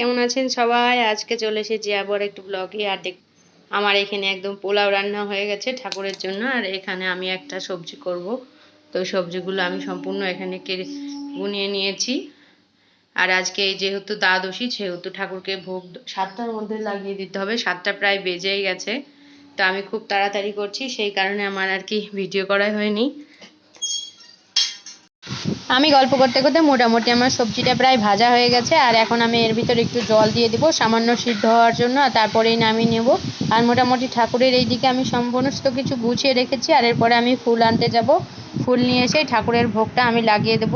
কেমন আছেন সবাই? আজকে চলে এসেছি আবার একটু ব্লগে আর দেখ, আমার এখানে একদম পোলাও রান্না হয়ে গেছে ঠাকুরের জন্য। আর এখানে আমি একটা সবজি করব। তো সবজিগুলো আমি সম্পূর্ণ এখানে কেটে বুনিয়ে নিয়েছি। আর আজকে যেহেতু দ্বাদশী, সেহেতু ঠাকুরকে ভোগ সাতটার মধ্যে লাগিয়ে দিতে হবে। সাতটা প্রায় বেজেই গেছে। তো আমি খুব তাড়াতাড়ি করছি, সেই কারণে আমার আর কি ভিডিও করাই হয়নি। আমি গল্প করতে করতে মোটামুটি আমার সবজিটা প্রায় ভাজা হয়ে গেছে, আর এখন আমি এর ভিতরে একটু জল দিয়ে দিব, সামান্য সিদ্ধ হওয়ার জন্য, আর তারপরেই নামিয়ে নেব। আর মোটামুটি ঠাকুরের এই দিকে আমি সমস্ত কিছু গুছিয়ে রেখেছি, আর এরপরে আমি ফুল আনতে যাব। ফুল নিয়ে এসে ঠাকুরের ভোগটা আমি লাগিয়ে দেব।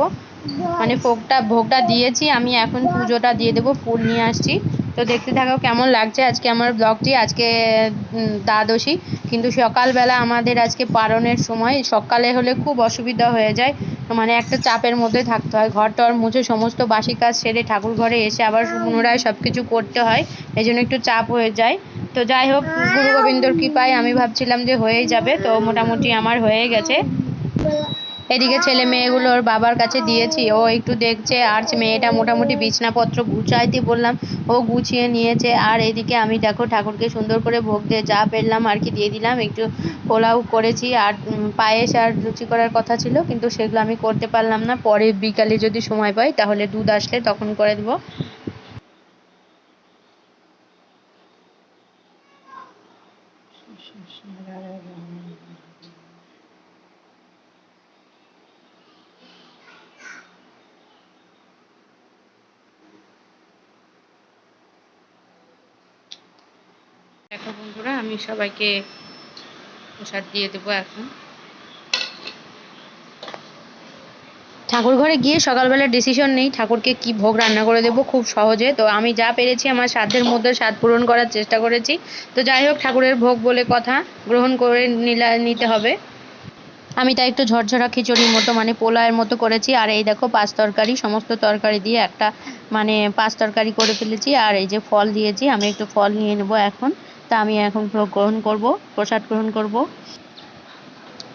মানে ভোগটা ভোগটা দিয়েছি, আমি এখন পুজোটা দিয়ে দেব, ফুল নিয়ে আসছি। তো দেখতে থাকো কেমন লাগছে আজকে আমার ব্লগটি, আজকে দ্বাদশী। কিন্তু সকালবেলা আমাদের আজকে পালনের সময়, সকালে হলে খুব অসুবিধা হয়ে যায়। মানে একটা চাপের মধ্যে থাকতে হয়। ঘর টর মুছে সমস্ত বাসি কাজ সেরে ঠাকুর ঘরে এসে আবার পুনরায় সব কিছু করতে হয়। এই জন্য একটু চাপ হয়ে যায়। তো যাই হোক, গুরু গোবিন্দর কৃপায় আমি ভাবছিলাম যে হয়েই যাবে। তো মোটামুটি আমার হয়ে গেছে। এদিকে ছেলে মেয়েগুলোর বাবার কাছে দিয়েছি। ও একটু দেখছে, আর মেয়েটা মোটামুটি বিছনাপত্র গুছাইতে বললাম, ও গুছিয়ে নিয়েছে। আর এদিকে আমি দেখো ঠাকুরকে সুন্দর করে ভোগ দিয়ে যা পেলাম আর কি দিয়ে দিলাম। একটু পোলাও করেছি আর পায়েস আর লুচি করার কথা ছিল, কিন্তু সেগুলো আমি করতে পারলাম না। পরে বিকালে যদি সময় পাই, তাহলে দুধ আসলে তখন করে দেবো। দেখো বন্ধুরা, আমি সবাইকে প্রসাদ দিয়ে দেবো এখন। ঠাকুর ঘরে গিয়ে সকালবেলা ডিসিশন নেই, ঠাকুরকে কি ভোগ রান্না করে দেবো খুব সহজে। তো আমি যা পেরেছি, আমার সাধ্যের মধ্যে স্বাদ পূরণ করার চেষ্টা করেছি। তো যাই হোক, ঠাকুরের ভোগ বলে কথা গ্রহণ করে নিতে হবে। আমি তাই একটু ঝরঝরা খিচুড়ির মতো মানে পোলাওয়ের মতো করেছি। আর এই দেখো, পাঁচ তরকারি, সমস্ত তরকারি দিয়ে একটা মানে পাঁচ তরকারি করে ফেলেছি। আর এই যে ফল দিয়েছি, আমি একটু ফল নিয়ে নেব এখন। তা আমি এখন গ্রহণ করব প্রসাদ গ্রহণ করব।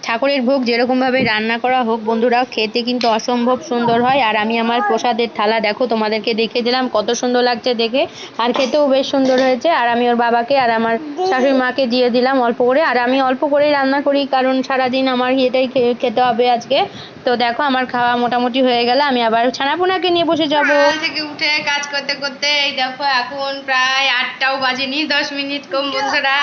ঠাকুরের ভোগ যেরকমভাবে রান্না করা হোক, বন্ধুরা, খেতে কিন্তু অসম্ভব সুন্দর হয়। আর আমি আমার প্রসাদের থালা, দেখো, তোমাদেরকে দেখে দিলাম, কত সুন্দর লাগছে দেখে। আর খেতেও বেশ সুন্দর হয়েছে। আর আমি ওর বাবাকে আর আমার শাশুড়ি মাকে দিয়ে দিলাম অল্প করে। আর আমি অল্প করেই রান্না করি, কারণ সারাদিন আমার এটাই খেতে হবে আজকে। তো দেখো, আমার খাওয়া মোটামুটি হয়ে গেলে। আমি আবার ছানাপোনাকে নিয়ে বসে যাব। থেকে উঠে কাজ করতে করতে এই দেখো, এখন প্রায় আটটাও বাজেনি, দশ মিনিট কম, বন্ধুরা।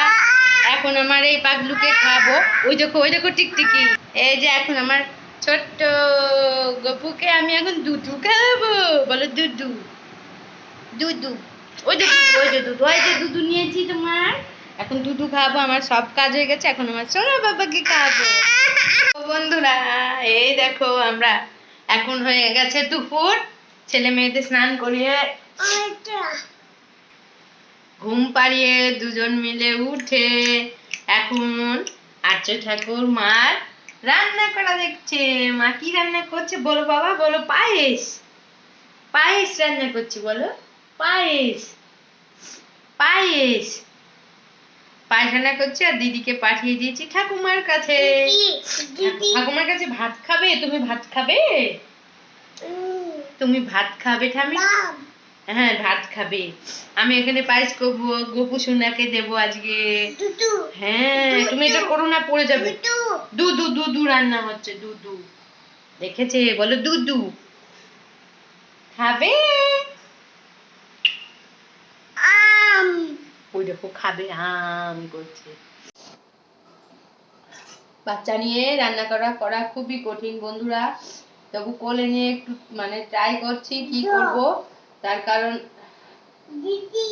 এখন আমার এই পাগলুকে খাব। ওই দেখো ওই দেখো টিকটিকি এই যে এখন আমার ছোট্ট গপুকে আমি এখন দুধু খাব। বলো দুধু। দুধু। ওই যে দুধু ওই যে দুধু ওই যে দুধু নিয়েছি তোমার। এখন দুধু খাব আমার সব কাজ হয়ে গেছে এখন আমার সোনা বাবাকে খাব। বন্ধুরা এই দেখো আমরা এখন হয়ে গেছে দুপুর। ছেলে মেয়েদের স্নান করিয়ে ঘুম পাড়িয়ে দুজন মিলে উঠে এখন আর্য ঠাকুর মার রান্না করা দেখছে মা কি রান্না করছে বলো বাবা বলো পায়েস। পায়েস রান্না করছি বলো পায়েস পায়েস। পায়েস রান্না করছে আর দিদিকে পাঠিয়ে দিয়েছি ঠাকুমার কাছে। ঠাকুমার কাছে ভাত খাবে? তুমি ভাত খাবে? তুমি ভাত খাবে ঠামি? হ্যাঁ ভাত খাবে। আমি এখানে পায়েস করব গোপু সোনাকে দেবো আজকে। হ্যাঁ তুমি এটা করো না পড়ে যাবে। দুধু। দুধু রান্না হচ্ছে দুধু। দেখেছে? বলো দুধু। খাবে? আম। ওই দেখো খাবে আম করছে। বাচ্চা নিয়ে রান্না করা করা খুবই কঠিন বন্ধুরা। তবু কোলে নিয়ে একটু মানে ট্রাই করছি কি করব। তার কারণ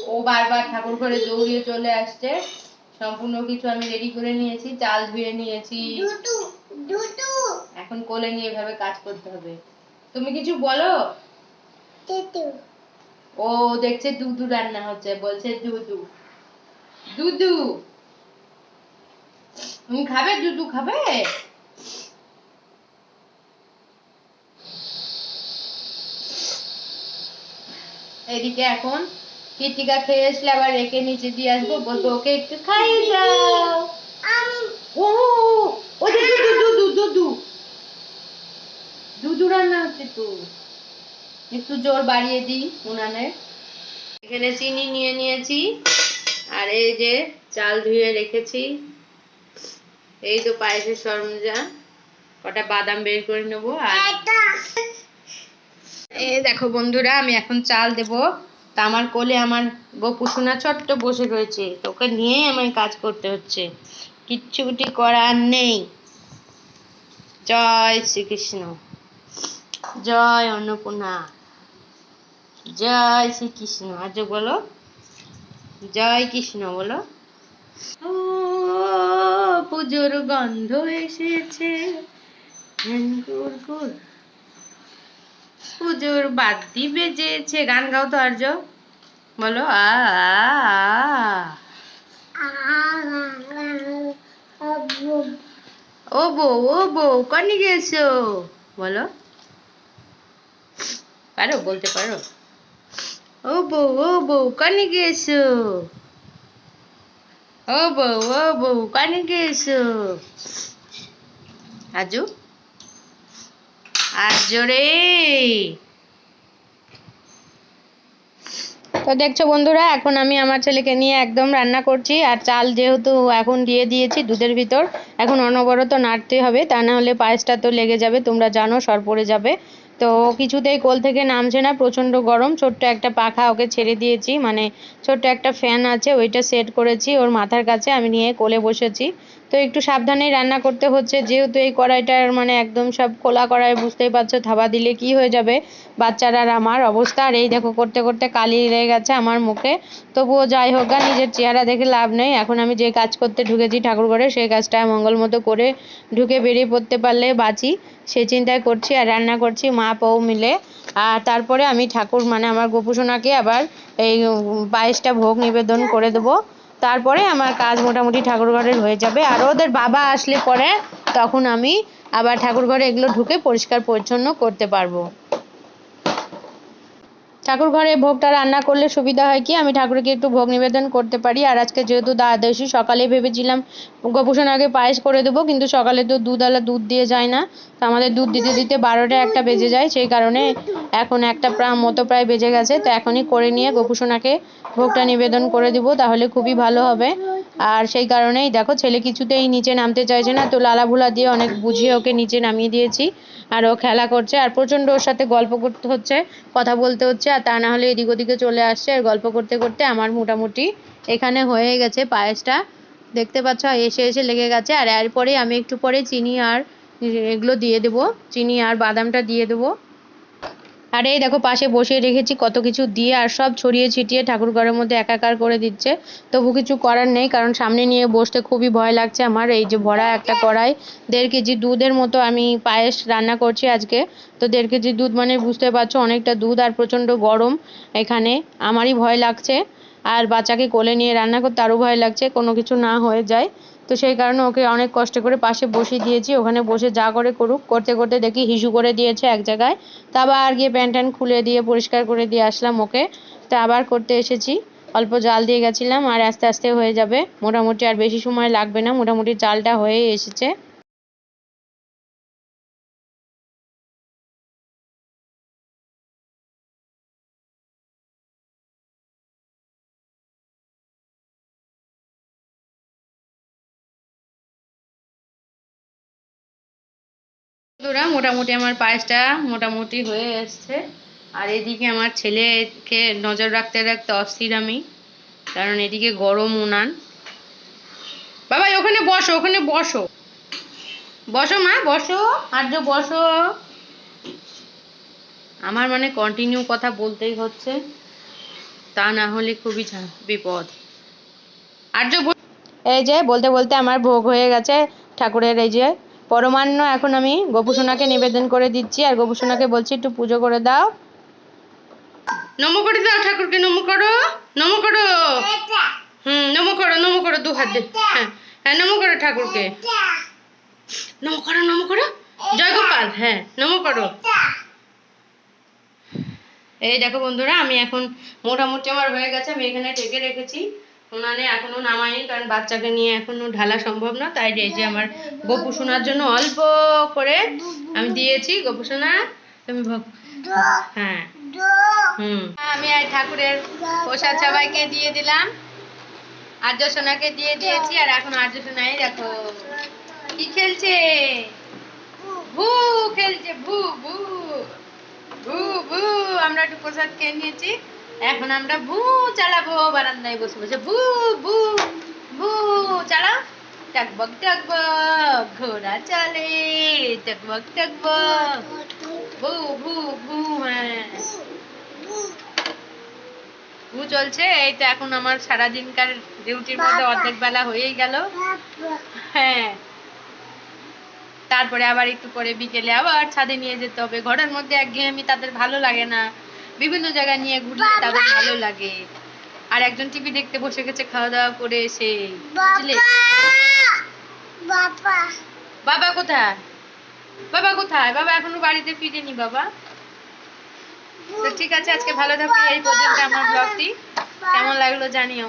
ও বারবার ঠাকুর ঘরে দৌড়িয়ে চলে আসছে। সম্পূর্ণ কিছু আমি রেডি করে নিয়েছি চাল ধুয়ে নিয়েছি। এখন কোলে নিয়ে এভাবে কাজ করতে হবে। তুমি কিছু বলো? ও দেখছে দুধু রান্না হচ্ছে বলছে দুধু। দুধু। তুমি খাবে? দুধু খাবে? এদিকে এখন কৃতিকা খেয়ে আসলে আবার রেখে নিচে দিয়ে আসব বলব ওকে একটু খাইয়ে দাও। ও রান্না হচ্ছে তো। একটু জোর বাড়িয়ে দিই উনানের। এখানে চিনি নিয়ে নিয়েছি আর এই যে চাল ধুয়ে রেখেছি। এই তো পায়েসের সরঞ্জাম। কটা বাদাম বের করে নেব আর এই দেখো বন্ধুরা, আমি এখন চাল দেব। তা আমার কোলে আমার গোপুসোনা ছোট্ট বসে রয়েছে। তোকে নিয়েই আমায় কাজ করতে হচ্ছে। কিচ্ছুটি করার নেই। জয় শ্রীকৃষ্ণ। জয় অন্নপূর্ণা। জয় শ্রীকৃষ্ণ। আজ বলো। জয় কৃষ্ণ বলো। পুজোর গন্ধ এসেছে। ঘুর ঘুর। পুজোর বাদ্যি বেজেছে, গান গাও তো আর্য। বলো, আ। ও বউ ও বউ, কনে গেছো? বলো। পারো, বলতে পারো। ও বউ ও বউ, কনে গেছো? ও বউ ও বউ, কনে গেছো? আজু? আজ রে তো দেখছ বন্ধুরা, এখন আমি আমার ছেলেকে নিয়ে একদম রান্না করছি, আর চাল যেহেতু এখন দিয়ে দিয়েছি দুধের ভিতর, এখন অনবরত নাড়তে হবে, তা না হলে পায়েসটা তো লেগে যাবে, তোমরা জানো সর পড়ে যাবে। তো কিছুতেই কোল থেকে নামছে না, প্রচণ্ড গরম, ছোট্ট একটা পাখা ওকে ছেড়ে দিয়েছি মানে ছোট্ট একটা ফ্যান আছে, ওইটা সেট করেছি, ওর মাথার কাছে আমি নিয়ে কোলে বসেছি। তো একটু সাবধানেই রান্না করতে হচ্ছে। যেহেতু এই কড়াইটার মানে একদম সব খোলা কড়াই, বুঝতেই পারছ, থাবা দিলে কি হয়ে যাবে? বাচ্চারা আমার অবস্থা। আর এই দেখো, করতে করতে কালি লেগে গেছে আমার মুখে। তবুও যাই হোক গা, নিজের চেহারা দেখে লাভ নেই। এখন আমি যে কাজ করতে ঢুকেছি ঠাকুর ঘরে, সেই কাজটা মঙ্গল মতো করে ঢুকে বেরিয়ে পড়তে পারলে বাঁচি। সে চিন্তায় করছি আর রান্না করছি মা, বউ মিলে। আর তারপরে আমি ঠাকুর মানে আমার গোপুসোনাকে আবার এই পায়েসটা ভোগ নিবেদন করে দেবো। তারপরে আমার কাজ মোটামুটি ঠাকুর ঘরের হয়ে যাবে। আর ওদের বাবা আসলে পরে, তখন আমি আবার ঠাকুর ঘরে এগুলো ঢুকে পরিষ্কার পরিচ্ছন্ন করতে পারব। ঠাকুর ঘরে ভোগটা রান্না করলে সুবিধা হয় কি? আমি ঠাকুরকে একটু ভোগ নিবেদন করতে পারি। আর আজকে যেহেতু দ্বাদশী, সকালে ভেবেছিলাম গোপুসোনাকে আগে পায়েস করে দেবো, কিন্তু সকালে তো দুধওয়ালা দুধ দিয়ে যায় না। তো আমাদের দুধ দিতে দিতে বারোটা একটা বেজে যায়। সেই কারণে এখন একটা প্রায় মতো প্রায় বেজে গেছে। তো এখনই করে নিয়ে গোপুসোনাকে ভোগটা নিবেদন করে দিব, তাহলে খুবই ভালো হবে। আর সেই কারণেই দেখো, ছেলে কিছুতেই নিচে নামতে চাইছে না। তো লালা ভুলা দিয়ে অনেক বুঝিয়ে ওকে নিচে নামিয়ে দিয়েছি। আর ও খেলা করছে, আর প্রচণ্ড ওর সাথে গল্প করতে হচ্ছে, কথা বলতে হচ্ছে, আর তা না হলে এদিক ওদিকে চলে আসছে। আর গল্প করতে করতে আমার মোটামুটি এখানে হয়ে গেছে পায়েসটা। দেখতে পাচ্ছ, এসে এসে লেগে গেছে। আর এরপরে আমি একটু পরে চিনি আর এগুলো দিয়ে দেবো। চিনি আর বাদামটা দিয়ে দেবো। আর এই দেখো, পাশে বসিয়ে রেখেছি কত কিছু দিয়ে আর সব ছড়িয়ে ছিটিয়ে ঠাকুর ঘরের মধ্যে একাকার করে দিচ্ছে। তবু কিছু করার নেই, কারণ সামনে নিয়ে বসতে খুবই ভয় লাগছে আমার। এই যে ভরা একটা কড়াই, দেড় কেজি দুধের মতো আমি পায়েস রান্না করছি আজকে। তো দেড় কেজি দুধ মানে বুঝতে পারছ, অনেকটা দুধ আর প্রচণ্ড গরম এখানে। আমারই ভয় লাগছে, আর বাচ্চাকে কোলে নিয়ে রান্না করতে আরও ভয় লাগছে, কোনো কিছু না হয়ে যায়। তো সেই কারণে ওকে অনেক কষ্ট করে পাশে বসিয়ে দিয়েছি। ওখানে বসে যা করে করুক, করতে করতে দেখি হিসু করে দিয়েছে এক জায়গায়। তা আবার গিয়ে প্যান্ট ট্যান্ট খুলে দিয়ে, পরিষ্কার করে দিয়ে আসলাম ওকে। তা আবার করতে এসেছি। অল্প জাল দিয়ে গেছিলাম আর আস্তে আস্তে হয়ে যাবে। মোটামুটি আর বেশি সময় লাগবে না। মোটামুটি জালটা হয়ে এসেছে। বন্ধুরা, মোটামুটি আমার পায়েসটা মোটামুটি হয়ে এসছে। আর এদিকে আমার ছেলেকে নজর রাখতে রাখতে অস্থির আমি, কারণ এদিকে গরম উনান। বাবা ওখানে বসো ওখানে বসো। বসো মা, বসো, আর্য, বসো। আমার মানে কন্টিনিউ কথা বলতেই হচ্ছে, তা না হলে খুবই বিপদ। আর্য এই যে, বলতে বলতে আমার ভোগ হয়ে গেছে, ঠাকুরের এই যে পরমান্ন, এখন আমি গোপুসোনাকে নিবেদন করে দিচ্ছি আর গোপুসোনাকে বলছি, একটু পুজো করে দাও। নমো করে দাও ঠাকুরকে, নমো করো নমো করো। হুম, নমো করো নমো করো, দু হাত হ্যাঁ হ্যাঁ নমো করো ঠাকুরকে। নমো করো নমো করো। জয় গোপাল হ্যাঁ নমো করো। এই দেখো বন্ধুরা, আমি এখন মোটামুটি আমার হয়ে গেছে, আমি এখানে ঢেকে রেখেছি। উনানে এখনও নামাইনি কারণ বাচ্চাকে নিয়ে এখনও ঢালা সম্ভব না, তাই এই যে আমার গোপু শোনার জন্য অল্প করে আমি দিয়েছি। গোপু সোনা তুমি হ্যাঁ। হুম। আমি এই ঠাকুরের প্রসাদ সবাইকে দিয়ে দিলাম। আর্য সোনাকে দিয়ে দিয়েছি, আর এখন আর্য সোনাই দেখো কি খেলছে? ভু খেলছে, ভু ভু ভু ভু, আমরা একটু প্রসাদ খেয়ে নিয়েছি। এখন আমরা ভু চালাবো বারান্দায় বসে বসে। ভু ভু ভু চালাও টকবক টকবক ঘোড়া চলে। টকবক টকবক ভু ভু ভু হ্যাঁ। ভু চলছে এই তো এখন আমার সারাদিনকার ডিউটির মধ্যে অর্ধেক বেলা হয়েই গেল। হ্যাঁ। তারপরে আবার একটু পরে বিকেলে আবার ছাদে নিয়ে যেতে হবে। ঘরের মধ্যে একঘেয়েমি তাদের ভালো লাগে না। বিভিন্ন জায়গায় নিয়ে ঘুরলে তাদের ভালো লাগে। আর একজন টিভি দেখতে বসে গেছে খাওয়া দাওয়া করে এসে বুঝলে? বাবা! কোথায়? বাবা কোথায়? বাবা এখনও বাড়িতে ফিরেনি বাবা। তো ঠিক আছে আজকে ভালো থাকবে এই পর্যন্ত আমার ব্লগটি কেমন লাগল জানিও।